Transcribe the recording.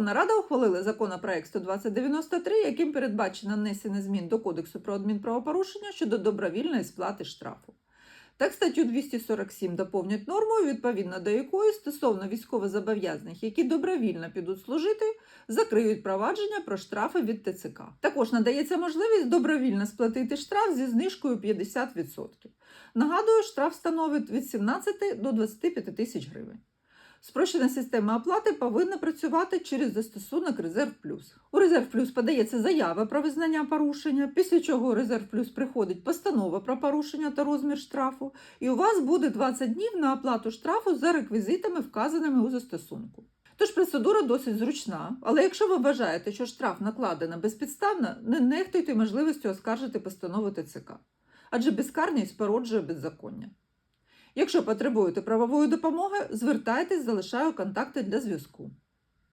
Верховна Рада ухвалила законопроект 12093, яким передбачено внесення змін до Кодексу про адмінправопорушення щодо добровільної сплати штрафу. Так, статтю 247 доповнять нормою, відповідно до якої стосовно військовозобов'язаних, які добровільно підуть служити, закриють провадження про штрафи від ТЦК. Також надається можливість добровільно сплатити штраф зі знижкою 50%. Нагадую, штраф становить від 17 до 25 тисяч гривень. Спрощена система оплати повинна працювати через застосунок Резерв Плюс. У Резерв Плюс подається заява про визнання порушення, після чого у Резерв Плюс приходить постанова про порушення та розмір штрафу, і у вас буде 20 днів на оплату штрафу за реквізитами, вказаними у застосунку. Тож процедура досить зручна, але якщо ви вважаєте, що штраф накладено безпідставно, не нехтуйте можливістю оскаржити постанову ТЦК, адже безкарність породжує беззаконня. Якщо потребуєте правової допомоги, звертайтесь, залишаю контакти для зв'язку.